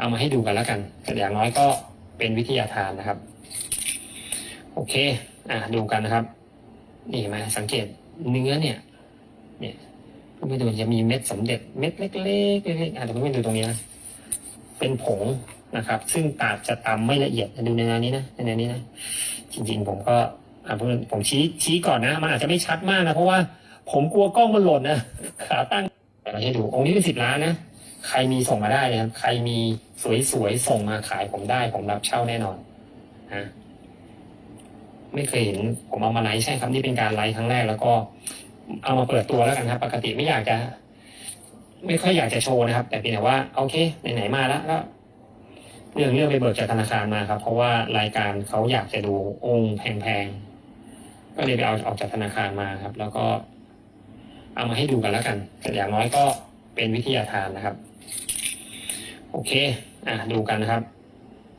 เอามาให้ดูกันแล้วกัน แต่อย่างน้อยก็เป็นวิทยาทานนะครับ โอเค อะดูกันนะครับ นี่เห็นไหมสังเกตเนื้อเนี่ย เนี่ยไม่ดูจะมีเม็ดสำเร็จเม็ดเล็กๆเล็กๆอะเดี๋ยวไม่ดูตรงนี้นะเป็นผงนะครับ ซึ่งตาจะตำไม่ละเอียดดูในนี้นะในนี้นะจริง ๆ ผมก็อะผมชี้ชี้ก่อนนะ มันอาจจะไม่ชัดมากนะเพราะว่าผมกลัวกล้องมันหล่นนะขาตั้งเอาให้ดูองค์นี้เป็นสิบล้านนะ ใครมีส่งมาได้นะครับ ใครมีสวยๆส่งมาขายผมได้ ผมรับเช่าแน่นอนนะไม่เคยเห็นผมเอามาไลฟ์ใช่ครับนี่เป็นการไลฟ์ครั้งแรก แล้วก็เอามาเปิดตัวแล้วกันครับ ปกติไม่อยากจะ ไม่ค่อยอยากจะโชว์นะครับ แต่เพียงแต่ว่าโอเคไหนๆมาแล้วก็เรื่องเรื่องไปเบิกจากธนาคารมาครับ เพราะว่ารายการเขาอยากจะดูองค์แพงๆก็เลยไปเอาออกจากธนาคารมาครับ แล้วก็ เอามาให้ดูกันแล้วกันแต่อย่างน้อยก็เป็นวิทยาทานนะครับ โอเค อะดูกันนะครับ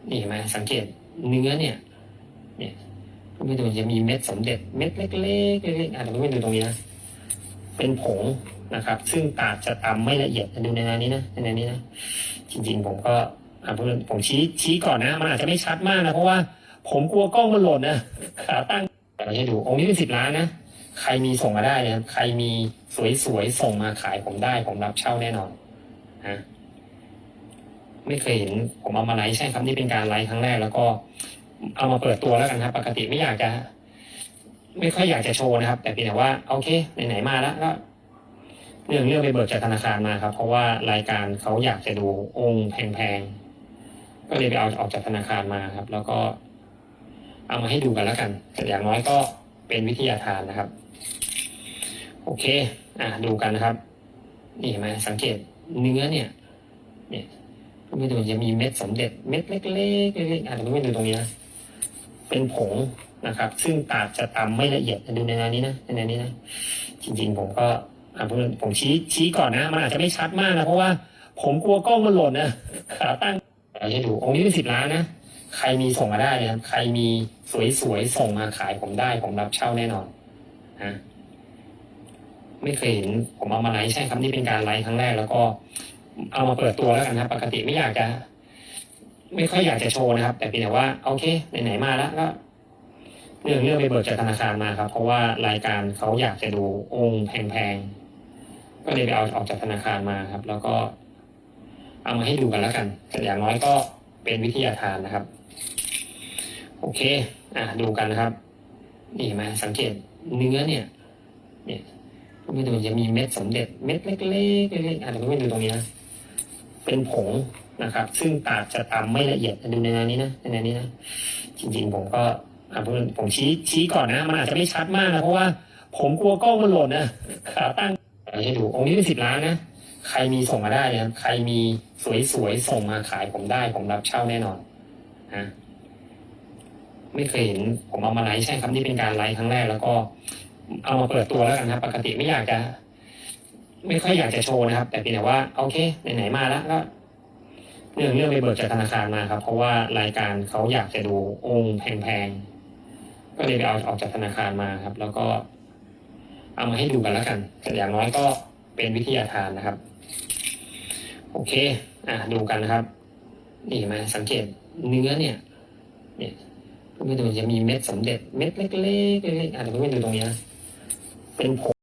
นี่เห็นไหมสังเกตเนื้อเนี่ย เนี่ยไม่ดูจะมีเม็ดสำเร็จเม็ดเล็กๆเล็กๆอะเดี๋ยวไม่ดูตรงนี้นะเป็นผงนะครับ ซึ่งตาจะตำไม่ละเอียดดูในงานนี้นะในงานนี้นะจริงๆผมก็อะผมผมชี้ชี้ก่อนนะ มันอาจจะไม่ชัดมากนะเพราะว่าผมกลัวกล้องมันหล่นนะขาตั้งเอาให้ดูองค์นี้เป็นสิบล้านนะใครมีส่งมาได้นะครับใครมีสวยๆส่งมาขายผมได้ ผมรับเช่าแน่นอนนะ ไม่เคยเห็นผมเอามาไลฟ์ใช่ครับนี่เป็นการไลฟ์ครั้งแรก แล้วก็เอามาเปิดตัวแล้วกันครับ ปกติไม่อยากจะ ไม่ค่อยอยากจะโชว์นะครับ แต่เพียงแต่ว่าโอเคไหนๆมาแล้วก็เรื่องเรื่องไปเบิกจากธนาคารมาครับ เพราะว่ารายการเขาอยากจะดูองค์แพงๆก็เลยไปเอาออกจากธนาคารมาครับ แล้วก็เอามาให้ดูกันแล้วกันแต่อย่างน้อยก็เป็นวิทยาทานนะครับ โอเค อะดูกันนะครับ นี่เห็นไหมสังเกตเนื้อเนี่ย เนี่ย ไม่ดูจะมีเม็ดสำเร็จเม็ดเล็กๆเล็กๆอะไม่ดูตรงนี้นะเป็นผงนะครับ ซึ่งตาจะตำไม่ละเอียดดูในงานนี้นะในงานนี้นะจริงๆผมก็ผมชี้ชี้ก่อนนะ มันอาจจะไม่ชัดมากนะเพราะว่า ผมกลัวกล้องมันหล่นนะขาตั้งเอาให้ดูองค์นี้เป็นสิบล้านนะใครมีส่งมาได้นะครับ ใครมีสวยๆส่งมาขายผมได้ ผมรับเช่าแน่นอนนะไม่เคยเห็นผมเอามาไลฟ์ใช่ครับนี่เป็นการไลฟ์ครั้งแรกแล้วก็ เอามาเปิดตัวแล้วกันครับปกติไม่อยากจะ ไม่ค่อยอยากจะโชว์นะครับ แต่เพียงแต่ว่าโอเคไหนๆมาแล้วก็เรื่องเรื่องไปเบิกจากธนาคารมาครับ เพราะว่ารายการเขาอยากจะดูองค์แพงๆ ก็เลยไปเอาออกจากธนาคารมาครับ แล้วก็เอามาให้ดูกันแล้วกันแต่อย่างน้อยก็เป็นวิทยาทานนะครับ โอเค อะดูกันนะครับ นี่เห็นไหมสังเกตเนื้อเนี่ย เนี่ยไม่ดูจะมีเม็ดสำเร็จเม็ดเล็กๆเล็กๆอะเดี๋ยวไม่ดูตรงนี้นะ เป็นผงนะครับ ซึ่งตาจะตำไม่ละเอียดดูในนนี้นะในนนี้นะจริงๆผมก็อะผมชี้ชี้ก่อนนะ มันอาจจะไม่ชัดมากนะเพราะว่า ผมกลัวกล้องมันหล่นนะขาตั้งให้ดูองค์นี้เป็นสิบล้านนะใครมีส่งมาได้นะครับใครมีสวยๆส่งมาขายผมได้ผมรับเช่าแน่นอนนะไม่เคยเห็นผมเอามาไลฟ์ใช่ครับนี่เป็นการไลฟ์ครั้งแรกแล้วก็เอามาเปิดตัวแล้วกันครับ ปกติไม่อยากจะ ไม่ค่อยอยากจะโชว์นะครับ แต่เพียงแต่ว่าโอเคไหนๆมาแล้วก็เรื่องเรื่องไปเบิกจากธนาคารมาครับ เพราะว่ารายการเขาอยากจะดูองค์แพงๆก็เลยไปเอาออกจากธนาคารมาครับ แล้วก็เอามาให้ดูกันแล้วกันแต่อย่างน้อยก็เป็นวิทยาทานนะครับ โอเค อะดูกันนะครับ นี่เห็นไหมสังเกตเนื้อเนี่ย เนี่ยไม่ดูจะมีเม็ดสำเร็จเม็ดเล็กๆเล็กๆอะเดี๋ยวไม่ดูตรงนี้นะเป็นผง